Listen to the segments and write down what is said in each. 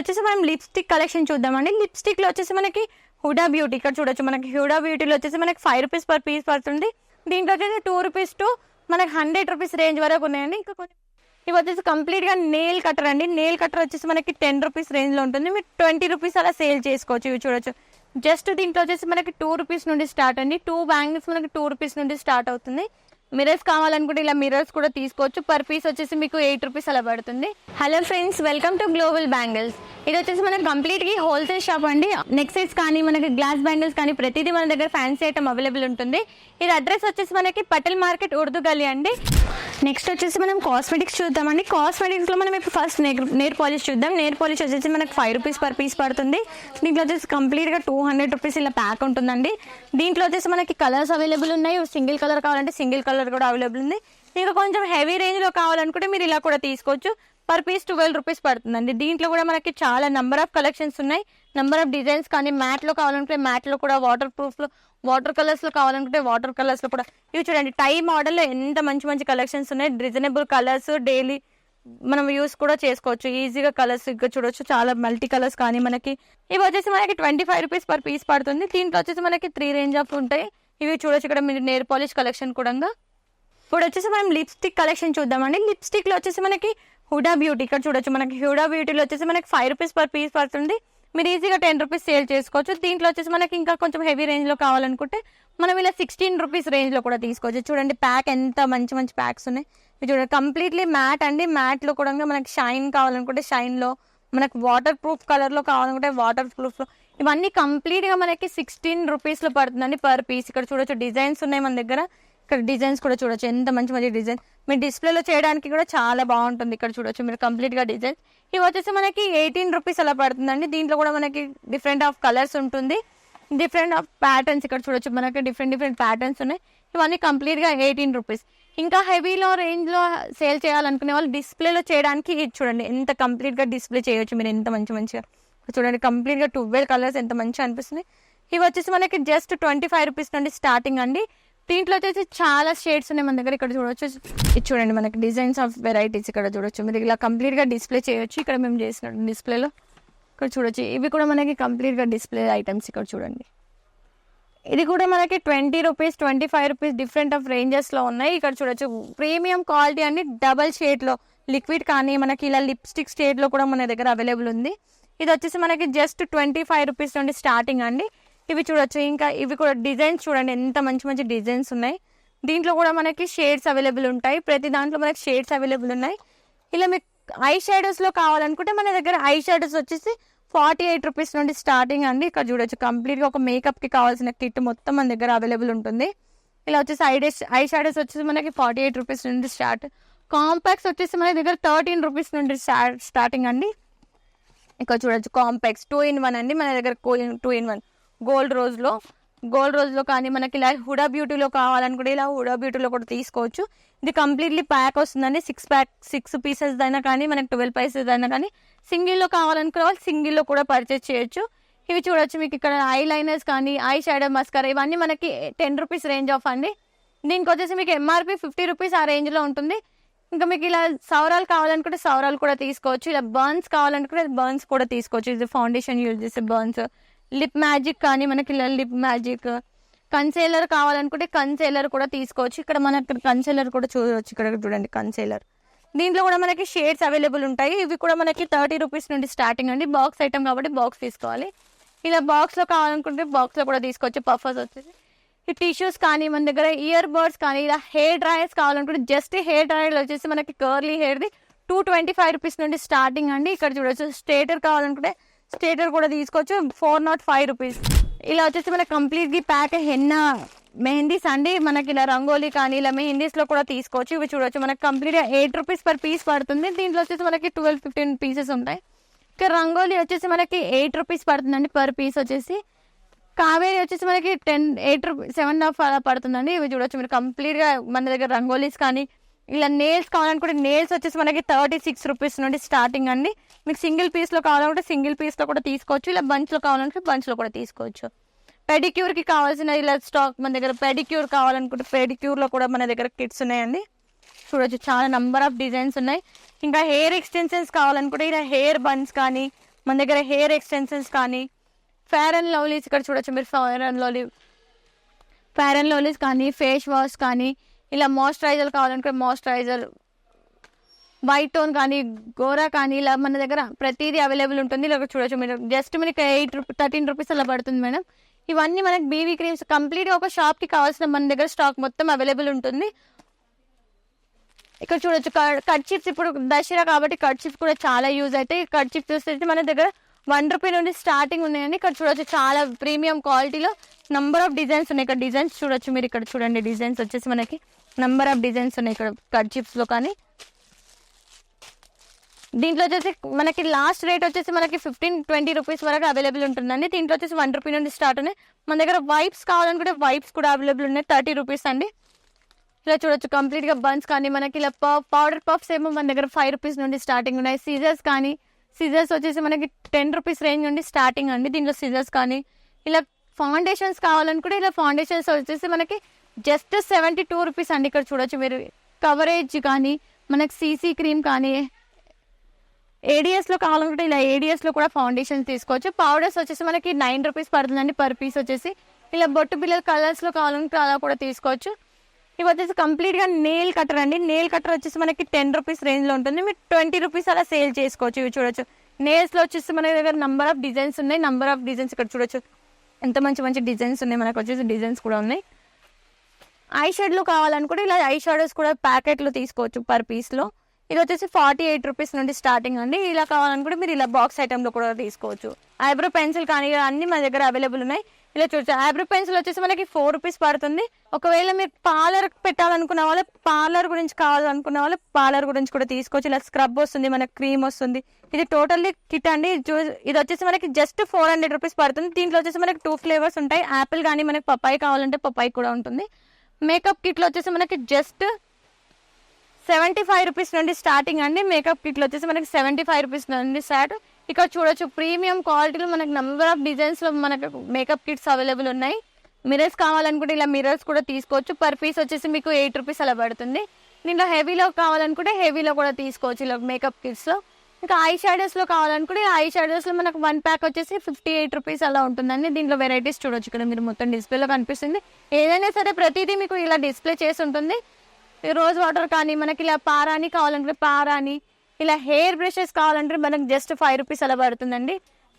వచ్చేసి మనం lipstick collection చూద్దామండి. లిప్స్టిక్లో వచ్చేసి మనకి హుడా బ్యూటీ ఇక్కడ చూడొచ్చు. మనకి హుడా బ్యూటీలో వచ్చేసి మనకి ఫైవ్ రూపీస్ పర్ పీస్ పడుతుంది. దీంట్లో వచ్చేసి టూ రూపీస్ టు మనకి హండ్రెడ్ రూపీస్ రేంజ్ వరకు ఉన్నాయండి. ఇంకా కొన్ని ఇవి వచ్చేసి కంప్లీట్గా నెయిల్ కట్టర్ అండి. నెయిల్ కట్టర్ వచ్చేసి మనకి టెన్ రూపీస్ రేంజ్లో ఉంటుంది. మీరు ట్వంటీ రూపీస్ అలా సేల్ చేసుకోవచ్చు. ఇవి చూడొచ్చు. జస్ట్ దీంట్లో వచ్చేసి మనకి టూ రూపీస్ నుండి స్టార్ట్ అండి. టూ బ్యాంగిల్స్ మనకి టూ రూపీస్ నుండి స్టార్ట్ అవుతుంది. మిరర్స్ కావాలనుకుంటే ఇలా మిరర్స్ కూడా తీసుకోవచ్చు. పర్ పీస్ వచ్చేసి మీకు ఎయిట్ రూపీస్ అలా పడుతుంది. Hello friends welcome to global bangles ఇది వచ్చేసి మనకి కంప్లీట్గా హోల్సేల్ షాప్ అండి. నెక్ సైజ్ కానీ మనకి గ్లాస్ బ్యాంగిల్స్ కానీ ప్రతిదీ మన దగ్గర ఫ్యాన్సీ ఐటమ్ అవైలబుల్ ఉంటుంది. ఇది అడ్రస్ వచ్చేసి మనకి పటేల్ మార్కెట్ ఉర్దూ గలీ అండి. నెక్స్ట్ వచ్చేసి మనం కాస్మెటిక్స్ చూద్దామండి. కాస్మెటిక్స్లో మనం ఇప్పుడు ఫస్ట్ నేర్ పాలిష్ చూద్దాం. నేర్ పాలిష్ వచ్చేసి మనకి ఫైవ్ రూపీస్ పర్ పీస్ పడుతుంది. దీంట్లో వచ్చేసి కంప్లీట్గా టూ హండ్రెడ్ రూపీస్ ఇలా ప్యాక్ ఉంటుందండి. దీంట్లో వచ్చేసి మనకి కలర్స్ అవైలబుల్ ఉన్నాయి. సింగిల్ కలర్ కావాలంటే సింగిల్ కలర్ కూడా అవైలబుల్ ఉంది. ఇంకా కొంచెం హెవీ రేంజ్లో కావాలనుకుంటే మీరు ఇలా కూడా తీసుకోవచ్చు. పర్ పీస్ ట్వెల్వ్ రూపీస్ పడుతుందండి. దీంట్లో కూడా మనకి చాలా నెంబర్ ఆఫ్ కలెక్షన్స్ ఉన్నాయి. నెంబర్ ఆఫ్ డిజైన్స్ కానీ మ్యాట్లో కావాలనుకుంటే మ్యాట్లో కూడా వాటర్ ప్రూఫ్లో వాటర్ కలర్స్లో కావాలనుకుంటే వాటర్ కలర్స్లో కూడా. ఇవి చూడండి టై మోడల్లో ఎంత మంచి మంచి కలెక్షన్స్ ఉన్నాయి. రీజనబుల్ కలర్స్ డైలీ మనం యూస్ కూడా చేసుకోవచ్చు. ఈజీగా కలర్స్ చూడొచ్చు. చాలా మల్టీ కలర్స్ కానీ మనకి. ఇవి వచ్చేసి మనకి twenty five rupees per piece పడుతుంది. దీంట్లో వచ్చేసి మనకి త్రీ రేంజ్ ఆఫ్ ఉంటాయి. ఇవి చూడొచ్చు ఇక్కడ మీరు నేర్ పాలిష్ కలెక్షన్ కూడా ఇప్పుడు వచ్చేసి మనం లిప్స్టిక్ కలెక్షన్ చూద్దామండి. లిప్స్టిక్లో వచ్చేసి మనకి హుడా బ్యూటీ. ఇక్కడ చూడొచ్చు మనకి హుడా బ్యూటీలో వచ్చేసి మనకి ఫైవ్ రూపీస్ పర్ పీస్ పడుతుంది. మీరు ఈజీగా టెన్ రూపీస్ సేల్ చేసుకోవచ్చు. దీంట్లో వచ్చేసి మనకి ఇంకా కొంచెం హెవీ రేంజ్లో కావాలనుకుంటే మనం ఇలా సిక్స్టీన్ రూపీస్ రేంజ్లో కూడా తీసుకోవచ్చు. చూడండి ప్యాక్ ఎంత మంచి మంచి ప్యాక్స్ ఉన్నాయి. మీరు చూడండి కంప్లీట్లీ మ్యాట్ అండి. మ్యాట్లో కూడా మనకి షైన్ కావాలనుకుంటే షైన్లో మనకు వాటర్ ప్రూఫ్ కలర్లో కావాలనుకుంటే వాటర్ ప్రూఫ్లో ఇవన్నీ కంప్లీట్గా మనకి సిక్స్టీన్ రూపీస్లో పడుతుందండి పర్ పీస్ ఇక్కడ చూడొచ్చు డిజైన్స్ ఉన్నాయి మన దగ్గర. ఇక్కడ డిజైన్స్ కూడా చూడొచ్చు. ఎంత మంచి మంచి డిజైన్. మీరు డిస్ప్లేలో చేయడానికి కూడా చాలా బాగుంటుంది ఇక్కడ చూడొచ్చు. మీరు కంప్లీట్గా డిజైన్. ఇవి వచ్చేసి మనకి ఎయిటీన్ రూపీస్ అలా పడుతుందండి. దీంట్లో కూడా మనకి డిఫరెంట్ ఆఫ్ కలర్స్ ఉంటుంది. డిఫరెంట్ ఆఫ్ ప్యాటర్న్స్ ఇక్కడ చూడొచ్చు. మనకి డిఫరెంట్ డిఫరెంట్ ప్యాటర్న్స్ ఉన్నాయి. ఇవన్నీ కంప్లీట్గా ఎయిటీన్ రూపీస్. ఇంకా హెవీలో రేంజ్లో సేల్ చేయాలనుకునే వాళ్ళు డిస్ప్లేలో చేయడానికి ఇది చూడండి. ఎంత కంప్లీట్గా డిస్ప్లే చేయొచ్చు మీరు. ఎంత మంచి మంచిగా. చూడండి కంప్లీట్గా ట్వెల్వ్ కలర్స్ ఎంత మంచిగా అనిపిస్తుంది. ఇవి వచ్చేసి మనకి జస్ట్ ట్వంటీ ఫైవ్ రూపీస్ నుండి స్టార్టింగ్ అండి. దీంట్లో వచ్చేసి చాలా షేడ్స్ ఉన్నాయి మన దగ్గర. ఇక్కడ చూడొచ్చు. ఇది చూడండి మనకి డిజైన్స్ ఆఫ్ వెరైటీస్ ఇక్కడ చూడొచ్చు. మీరు ఇలా కంప్లీట్గా డిస్ప్లే చేయొచ్చు. ఇక్కడ మేము చేసిన డిస్ప్లేలో ఇక్కడ చూడొచ్చు. ఇవి కూడా మనకి కంప్లీట్గా డిస్ప్లే ఐటమ్స్ ఇక్కడ చూడండి. ఇది కూడా మనకి twenty rupees twenty five rupees different of రేంజెస్లో ఉన్నాయి. ఇక్కడ చూడొచ్చు. ప్రీమియం క్వాలిటీ అన్ని డబల్ షేడ్లో లిక్విడ్ కానీ మనకి ఇలా లిప్స్టిక్ షేడ్లో కూడా మన దగ్గర అవైలబుల్ ఉంది. ఇది వచ్చేసి మనకి జస్ట్ ట్వంటీ ఫైవ్ రూపీస్ నుండి స్టార్టింగ్ అండి. ఇవి చూడొచ్చు. ఇంకా ఇవి కూడా డిజైన్స్ చూడండి ఎంత మంచి మంచి డిజైన్స్ ఉన్నాయి. దీంట్లో కూడా మనకి షేడ్స్ అవైలబుల్ ఉంటాయి. ప్రతి దాంట్లో మనకి షేడ్స్ అవైలబుల్ ఉన్నాయి. ఇలా మీకు ఐ షేడోస్లో కావాలనుకుంటే మన దగ్గర ఐ షేడోస్ వచ్చేసి ఫార్టీ ఎయిట్ రూపీస్ నుండి స్టార్టింగ్ అండి. ఇక్కడ చూడొచ్చు కంప్లీట్గా ఒక మేకప్కి కావాల్సిన కిట్ మొత్తం మన దగ్గర అవైలబుల్ ఉంటుంది. ఇలా వచ్చేసి ఐ డేస్ ఐ షాడోస్ వచ్చేసి మనకి ఫార్టీ ఎయిట్ రూపీస్ నుండి స్టార్ట్. కాంపాక్స్ వచ్చేసి మన దగ్గర థర్టీన్ రూపీస్ నుండి స్టార్టింగ్ అండి. ఇక్కడ చూడొచ్చు కాంపాక్స్ టూ ఇన్ వన్ అండి. మన దగ్గర టూ ఇన్ వన్. గోల్డ్ రోజులో. గోల్డ్ రోజులో కానీ మనకి ఇలా హుడా బ్యూటీలో కావాలనుకుంటే ఇలా హుడా బ్యూటీలో కూడా తీసుకోవచ్చు. ఇది కంప్లీట్లీ ప్యాక్ వస్తుందండి. సిక్స్ ప్యాక్ సిక్స్ పీసెస్ అయినా కానీ మనకి ట్వెల్వ్ పీసెస్ అయినా కానీ సింగిల్లో కావాలనుకునే వాళ్ళు సింగిల్లో కూడా పర్చేస్ చేయొచ్చు. ఇవి చూడొచ్చు మీకు ఇక్కడ ఐ లైనర్స్ కానీ ఐ షాడో మస్కర్ ఇవన్నీ మనకి టెన్ రూపీస్ రేంజ్ ఆఫ్ అండి. దీనికి వచ్చేసి మీకు ఎంఆర్పి ఫిఫ్టీ రూపీస్ ఆ రేంజ్లో ఉంటుంది. ఇంకా మీకు ఇలా సౌరాలు కావాలనుకుంటే సౌరాలు కూడా తీసుకోవచ్చు. ఇలా బర్న్స్ కావాలనుకుంటే బర్న్స్ కూడా తీసుకోవచ్చు. ఇది ఫౌండేషన్ యూజ్ చేసే బర్న్స్ లిప్ మ్యాజిక్ కానీ మనకి లిప్ మ్యాజిక్ కన్సీలర్ కావాలనుకుంటే కన్సీలర్ కూడా తీసుకోవచ్చు. ఇక్కడ మనకి కన్సీలర్ కూడా చూడవచ్చు ఇక్కడ చూడండి కన్సీలర్ దీంట్లో కూడా మనకి షేడ్స్ అవైలబుల్ ఉంటాయి. ఇవి కూడా మనకి థర్టీ రూపీస్ నుండి స్టార్టింగ్ అండి. బాక్స్ ఐటమ్ కాబట్టి బాక్స్ తీసుకోవాలి. ఇలా బాక్స్లో కావాలనుకుంటే బాక్స్లో కూడా తీసుకోవచ్చు. పఫర్స్ వచ్చేసి. ఈ టిష్యూస్ కానీ మన దగ్గర ఇయర్ బర్డ్స్ కానీ ఇలా హెయిర్ డ్రాయర్స్ కావాలనుకుంటే జస్ట్ హెయిర్ డ్రాయర్ వచ్చేసి మనకి కర్లీ హెయిర్ది టూ ట్వంటీ ఫైవ్ రూపీస్ నుండి స్టార్టింగ్ అండి. ఇక్కడ చూడొచ్చు. స్టేటర్ కావాలనుకుంటే స్టేటర్ కూడా తీసుకోవచ్చు. ఫోర్ నాట్ ఫైవ్ రూపీస్ ఇలా వచ్చేసి మనకి కంప్లీట్గా ప్యాక్ హెన్నా మెహందీస్ అండి మనకి ఇలా రంగోలీ కానీ ఇలా మెహందీస్లో కూడా తీసుకోవచ్చు. ఇవి చూడొచ్చు. మనకి కంప్లీట్గా ఎయిట్ రూపీస్ పర్ పీస్ పడుతుంది. దీంట్లో వచ్చేసి మనకి ట్వెల్వ్ ఫిఫ్టీన్ పీసెస్ ఉంటాయి. ఇంకా రంగోలీ వచ్చేసి మనకి ఎయిట్ రూపీస్ పడుతుందండి పర్ పీస్ వచ్చేసి. కావేరి వచ్చేసి మనకి ten eight rupees seven half అలా పడుతుందండి. ఇవి చూడొచ్చు. మీరు కంప్లీట్గా మన దగ్గర రంగోలీస్ కానీ ఇలా నేల్స్ కావాలనుకుంటే నేల్స్ వచ్చేసి మనకి థర్టీ సిక్స్ రూపీస్ నుండి స్టార్టింగ్ అండి. మీకు సింగిల్ పీస్లో కావాలంటే సింగిల్ పీస్లో కూడా తీసుకోవచ్చు. ఇలా బంచ్లో కావాలంటే కావాలనుకుంటే కూడా తీసుకోవచ్చు. పెడిక్యూర్కి కావాల్సిన ఇలా స్టాక్ మన దగ్గర పెడిక్యూర్ కావాలనుకుంటే పెడిక్యూర్లో కూడా మన దగ్గర కిట్స్ ఉన్నాయండి. చూడొచ్చు చాలా నంబర్ ఆఫ్ డిజైన్స్ ఉన్నాయి. ఇంకా హెయిర్ ఎక్స్టెన్షన్స్ కావాలనుకుంటే ఇలా హెయిర్ బన్స్ కానీ మన దగ్గర హెయిర్ ఎక్స్టెన్షన్స్ కానీ ఫేర్ అండ్ లవ్లీస్ ఇక్కడ చూడొచ్చు మీరు fair and lovely fair and lovelies కానీ ఫేస్ వాష్ కానీ ఇలా మాయిశ్చరైజర్ కావాలనుకుంటే మాయిశ్చరైజర్ వైట్ టోన్ కానీ గోరా కానీ ఇలా మన దగ్గర ప్రతిదీ అవైలబుల్ ఉంటుంది. ఇలా చూడొచ్చు మీరు. జస్ట్ మనకి ఎయిట్ రూపీ థర్టీన్ రూపీస్ అలా పడుతుంది మేడం. ఇవన్నీ మనకి బీవీ క్రీమ్స్ కంప్లీట్గా ఒక షాప్కి కావాల్సిన మన దగ్గర స్టాక్ మొత్తం అవైలబుల్ ఉంటుంది. ఇక్కడ చూడొచ్చు కట్ చిప్స్ ఇప్పుడు దసరా కాబట్టి కట్ చిప్స్ కూడా చాలా యూజ్ అవుతాయి. కట్ చిప్స్ చూస్తే మన దగ్గర వన్ రూపీ నుండి స్టార్టింగ్ ఉన్నాయండి. ఇక్కడ చూడొచ్చు చాలా ప్రీమియం క్వాలిటీలో నంబర్ ఆఫ్ డిజైన్స్ ఉన్నాయి. ఇక్కడ డిజైన్స్ చూడొచ్చు మీరు. ఇక్కడ చూడండి డిజైన్స్ వచ్చేసి మనకి నంబర్ ఆఫ్ డిజైన్స్ ఉన్నాయి. ఇక్కడ కట్ చిప్స్లో కానీ దీంట్లో వచ్చేసి మనకి లాస్ట్ రేట్ వచ్చేసి మనకి ఫిఫ్టీన్ ట్వంటీ రూపీస్ వరకు అవైలబుల్ ఉంటుందండి. దీంట్లో వచ్చేసి వన్ రూపీ నుండి స్టార్ట్ ఉన్నాయి. మన దగ్గర వైప్స్ కావాలనుకుంటే వైప్స్ కూడా అవైలబుల్ ఉన్నాయి. థర్టీ రూపీస్ అండి. ఇలా చూడొచ్చు. కంప్లీట్గా బన్స్ కానీ మనకి ఇలా పఫ్ పౌడర్ పఫ్స్ ఏమో మన దగ్గర ఫైవ్ రూపీస్ నుండి స్టార్టింగ్ ఉన్నాయి. సీజర్స్ కానీ సీజర్స్ వచ్చేసి మనకి టెన్ రూపీస్ రేంజ్ నుండి స్టార్టింగ్ అండి. దీంట్లో సీజర్స్ కానీ ఇలా ఫౌండేషన్స్ కావాలనుకుంటే ఇలా ఫౌండేషన్స్ వచ్చేసి మనకి జస్ట్ సెవెంటీ టూ రూపీస్ అండి. ఇక్కడ చూడొచ్చు మీరు. కవరేజ్ కానీ మనకి సీసీ క్రీమ్ కానీ ఏడిఎస్లో కావాలనుకుంటే ఇలా ఏడిఎస్లో కూడా ఫౌండేషన్ తీసుకోవచ్చు. పౌడర్స్ వచ్చేసి మనకి నైన్ రూపీస్ పడుతుందండి పర్ పీస్ వచ్చేసి. ఇలా బొట్టు బిల్లల కలర్స్లో కావాలనుకుంటే అలా కూడా తీసుకోవచ్చు. ఇవి వచ్చేసి కంప్లీట్గా నెయిల్ కట్టర్ అండి. నెయిల్ కట్టర్ వచ్చేసి మనకి టెన్ రూపీస్ రేంజ్లో ఉంటుంది. మీరు ట్వంటీ రూపీస్ అలా సేల్ చేసుకోవచ్చు. ఇవి చూడొచ్చు. నేల్స్లో వచ్చేసి మన దగ్గర నంబర్ ఆఫ్ డిజైన్స్ ఉన్నాయి. నంబర్ ఆఫ్ డిజైన్స్ ఇక్కడ చూడొచ్చు. ఎంత మంచి మంచి డిజైన్స్ ఉన్నాయి. మనకు వచ్చేసి డిజైన్స్ కూడా ఉన్నాయి. ఐ షేడ్లో కావాలనుకుంటే ఇలా ఐ షాడోస్ కూడా ప్యాకెట్లో తీసుకోవచ్చు పర్ పీస్లో ఇది వచ్చేసి ఫార్టీ ఎయిట్ రూపీస్ నుండి స్టార్టింగ్ అండి. ఇలా కావాలనుకుంటే మీరు ఇలా బాక్స్ ఐటెంలో కూడా తీసుకోవచ్చు. ఐబ్రో పెన్సిల్ కానీ అన్ని మా దగ్గర అవైలబుల్ ఉన్నాయి. ఇలా చూడచ్చు. ఐబ్రో పెన్సిల్ వచ్చేసి మనకి ఫోర్ రూపీస్ పడుతుంది. ఒకవేళ మీరు పార్లర్ పెట్టాలనుకున్న వాళ్ళు పార్లర్ గురించి కావాలనుకున్న వాళ్ళు పార్లర్ గురించి కూడా తీసుకోవచ్చు. ఇలా స్క్రబ్ వస్తుంది మనకి క్రీమ్ వస్తుంది. ఇది టోటల్లీ కిట్ అండి. ఇది ఇది వచ్చేసి మనకి జస్ట్ ఫోర్ హండ్రెడ్ రూపీస్ పడుతుంది. దీంట్లో వచ్చేసి మనకి టూ ఫ్లేవర్స్ ఉంటాయి. యాపిల్ కానీ మనకి పప్పాయి కావాలంటే పప్పాయి కూడా ఉంటుంది. మేకప్ కిట్లో వచ్చేసి మనకి జస్ట్ సెవెంటీ ఫైవ్ రూపీస్ నుండి స్టార్టింగ్ అండి. మేకప్ కిట్లు వచ్చేసి మనకి సెవెంటీ ఫైవ్ రూపీస్ నుండి స్టార్ట్. ఇక్కడ చూడొచ్చు ప్రీమియం క్వాలిటీలో మనకి నెంబర్ ఆఫ్ డిజైన్స్లో మనకు మేకప్ కిట్స్ అవైలబుల్ ఉన్నాయి. మిరర్స్ కావాలనుకుంటే ఇలా మిరర్స్ కూడా తీసుకోవచ్చు. పర్ పీస్ వచ్చేసి మీకు ఎయిట్ రూపీస్ అలా పడుతుంది. దీంట్లో హెవీలో కావాలనుకుంటే హెవీలో కూడా తీసుకోవచ్చు ఇలా మేకప్ కిట్స్లో ఇంకా ఐ షాడోస్లో కావాలనుకుంటే ఐ షాడోస్లో మనకు వన్ ప్యాక్ వచ్చేసి ఫిఫ్టీ ఎయిట్ రూపీస్ అలా ఉంటుందండి. దీంట్లో వెరైటీస్ చూడొచ్చు ఇక్కడ మీరు మొత్తం డిస్ప్లేలో కనిపిస్తుంది. ఏదైనా సరే ప్రతిదీ మీకు ఇలా డిస్ప్లే చేసి ఉంటుంది. రోజ్ వాటర్ కానీ మనకి ఇలా పారాని కావాలంటే పారాని ఇలా హెయిర్ బ్రషెస్ కావాలంటే మనకు జస్ట్ ఫైవ్ రూపీస్ అలా పడుతుందండి.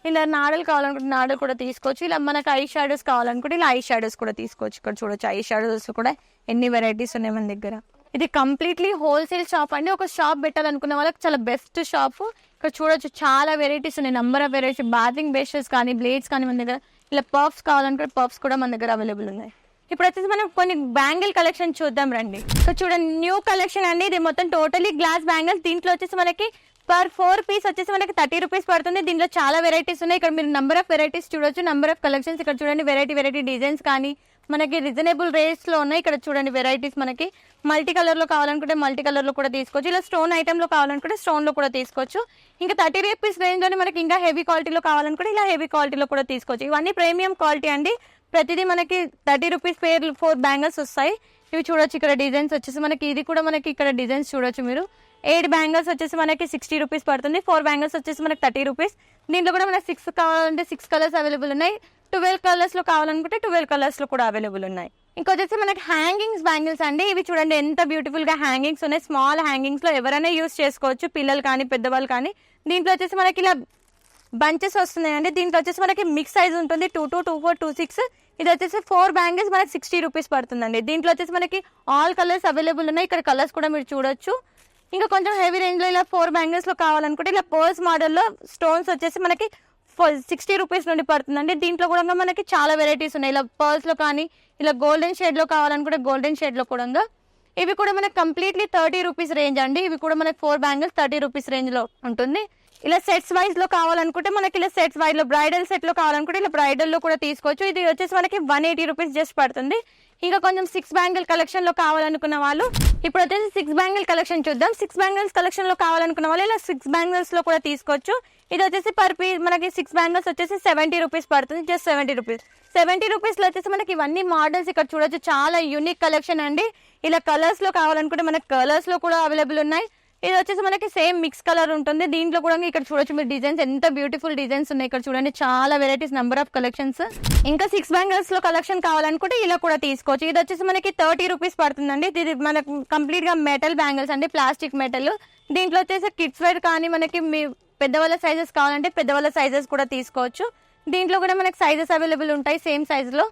ఇలా నాడలు కావాలనుకుంటే నాడలు కూడా తీసుకోవచ్చు. ఇలా మనకు ఐ షాడోస్ కావాలనుకుంటే ఇలా ఐ షాడోస్ కూడా తీసుకోవచ్చు. ఇక్కడ చూడొచ్చు ఐ షాడోస్ కూడా ఎన్ని వెరైటీస్ ఉన్నాయి మన దగ్గర. ఇది కంప్లీట్లీ హోల్సేల్ షాప్ అండి. ఒక షాప్ పెట్టాలనుకున్న వాళ్ళకి చాలా బెస్ట్ షాప్. ఇక్కడ చూడొచ్చు చాలా వెరైటీస్ ఉన్నాయి. Number of varieties bathing brushes కానీ బ్లేడ్స్ కానీ మన దగ్గర. ఇలా పఫ్స్ కావాలనుకుంటే పఫ్స్ కూడా మన దగ్గర అవైలబుల్ ఉన్నాయి. ఇప్పుడు వచ్చేసి మనం కొన్ని బ్యాంగిల్ కలెక్షన్ చూద్దాం రండి. సో చూడండి న్యూ కలెక్షన్ అండి. ఇది మొత్తం టోటలీ గ్లాస్ బ్యాంగిల్స్. దీంట్లో వచ్చేసి మనకి పర్ ఫోర్ పీస్ వచ్చేసి మనకి థర్టీ రూపీస్ పడుతుంది. దీంట్లో చాలా వెరైటీస్ ఉన్నాయి. ఇక్కడ మీరు నంబర్ ఆఫ్ వెరైటీస్ చూడొచ్చు. నంబర్ ఆఫ్ కలెక్షన్స్ ఇక్కడ చూడండి. వెరైటీ వెరైటీ డిజైన్స్ కానీ మనకి రీజనబుల్ రేట్స్లో ఉన్నాయి. ఇక్కడ చూడండి వెరైటీస్ మనకి మల్టీ కలర్లో కావాలనుకుంటే మల్టీ కలర్లో కూడా తీసుకోవచ్చు. ఇలా స్టోన్ ఐటమ్లో కావాలనుకుంటే స్టోన్లో కూడా తీసుకోవచ్చు. ఇంకా థర్టీ రూపీస్ రేంజ్లోనే మనకి ఇంకా హెవీ క్వాలిటీలో కావాలనుకుంటే ఇలా హెవీ క్వాలిటీలో కూడా తీసుకోవచ్చు. ఇవన్నీ ప్రీమియం క్వాలిటీ అండి. ప్రతిదీ మనకి thirty rupees pair four bangles వస్తాయి. ఇవి చూడొచ్చు ఇక్కడ డిజైన్స్ వచ్చేసి మనకి ఇది కూడా మనకి ఇక్కడ డిజైన్స్ చూడొచ్చు మీరు. ఎయిట్ బ్యాంగిల్స్ వచ్చేసి మనకి సిక్స్టీ రూపీస్ పడుతుంది. ఫోర్ బ్యాంగిల్స్ వచ్చేసి మనకి థర్టీ రూపీస్. దీంట్లో కూడా మనకి సిక్స్ కావాలంటే సిక్స్ కలర్స్ అవైలబుల్ ఉన్నాయి. ట్వెల్వ్ కలర్స్లో కావాలనుకుంటే ట్వెల్వ్ కలర్స్లో కూడా అవైలబుల్ ఉన్నాయి. ఇంకొచ్చేసి మనకి హ్యాంగింగ్స్ బ్యాంగిల్స్ అండి. ఇవి చూడండి ఎంత బ్యూటిఫుల్గా హ్యాంగింగ్స్ ఉన్నాయి. స్మాల్ హ్యాంగింగ్స్లో ఎవరైనా యూస్ చేసుకోవచ్చు. పిల్లలు కానీ పెద్దవాళ్ళు కానీ. దీంట్లో వచ్చేసి మనకి ఇలా బంచెస్ వస్తున్నాయండి. దీంట్లో వచ్చేసి మనకి మిక్స్ సైజ్ ఉంటుంది. Two two two four two six ఇది వచ్చేసి ఫోర్ బ్యాంగిల్స్ మనకి సిక్స్టీ రూపీస్ పడుతుందండి. దీంట్లో వచ్చేసి మనకి ఆల్ కలర్స్ అవైలబుల్ ఉన్నాయి. ఇక్కడ కలర్స్ కూడా మీరు చూడొచ్చు. ఇంకా కొంచెం హెవీ రేంజ్లో ఇలా ఫోర్ బ్యాంగిల్స్లో కావాలనుకుంటే ఇలా పర్స్ మోడల్లో స్టోన్స్ వచ్చేసి మనకి సిక్స్టీ రూపీస్ నుండి పడుతుందండి. దీంట్లో కూడా మనకి చాలా వెరైటీస్ ఉన్నాయి. ఇలా పర్స్లో కానీ ఇలా గోల్డెన్ షేడ్లో కావాలనుకుంటే గోల్డెన్ షేడ్లో కూడా కూడా ఇవి కూడా మనకి కంప్లీట్లీ థర్టీ రూపీస్ రేంజ్ అండి. ఇవి కూడా మనకి ఫోర్ బ్యాంగిల్స్ థర్టీ రూపీస్ రేంజ్లో ఉంటుంది. ఇలా సెట్స్ వైజ్లో కావాలనుకుంటే మనకి ఇలా సెట్స్ వైజ్లో బ్రైడల్ సెట్లో కావాలనుకుంటే ఇలా బ్రైడల్లో కూడా తీసుకోవచ్చు. ఇది వచ్చేసి మనకి వన్ ఎయిటీ రూపీస్ జస్ట్ పడుతుంది. ఇంకా కొంచెం సిక్స్ బ్యాంగిల్ కలెక్షన్లో కావాలనుకున్న వాళ్ళు ఇప్పుడు వచ్చేసి సిక్స్ బ్యాంగిల్ కలెక్షన్ చూద్దాం. సిక్స్ బ్యాంగిల్స్ కలెక్షన్లో కావాలనుకున్న వాళ్ళు ఇలా సిక్స్ బ్యాంగిల్స్లో కూడా తీసుకోవచ్చు. ఇది వచ్చేసి పర్ పీ మనకి సిక్స్ బ్యాంగిల్స్ వచ్చేసి సెవెంటీ రూపీస్ పడుతుంది జస్ట్ సెవెంటీ రూపీస్ సెవెంటీ రూపీస్లో వచ్చేసి మనకి ఇవన్నీ మోడల్స్ ఇక్కడ చూడొచ్చు. చాలా యూనిక్ కలెక్షన్ అండి. ఇలా కలర్స్లో కావాలనుకుంటే మనకి కలర్స్లో కూడా అవైలబుల్ ఉన్నాయి. ఇది వచ్చేసి మనకి సేమ్ మిక్స్ కలర్ ఉంటుంది. దీంట్లో కూడా ఇక్కడ చూడొచ్చు మీరు డిజైన్స్. ఎంత బ్యూటిఫుల్ డిజైన్స్ ఉన్నాయి ఇక్కడ చూడండి. చాలా వెరైటీస్ నెంబర్ ఆఫ్ కలెక్షన్స్ ఇంకా సిక్స్ బ్యాంగిల్స్లో కలెక్షన్ కావాలనుకుంటే ఇలా కూడా తీసుకోవచ్చు. ఇది వచ్చేసి మనకి థర్టీ రూపీస్ పడుతుందండి. ఇది మనకు కంప్లీట్గా మెటల్ బ్యాంగిల్స్ అండి. ప్లాస్టిక్ మెటల్ దీంట్లో వచ్చేసి కిడ్స్ వేర్ కానీ మనకి మీ పెద్దవాళ్ళ సైజెస్ కావాలంటే పెద్దవాళ్ళ సైజెస్ కూడా తీసుకోవచ్చు. దీంట్లో కూడా మనకి సైజెస్ అవైలబుల్ ఉంటాయి. సేమ్ సైజ్లో.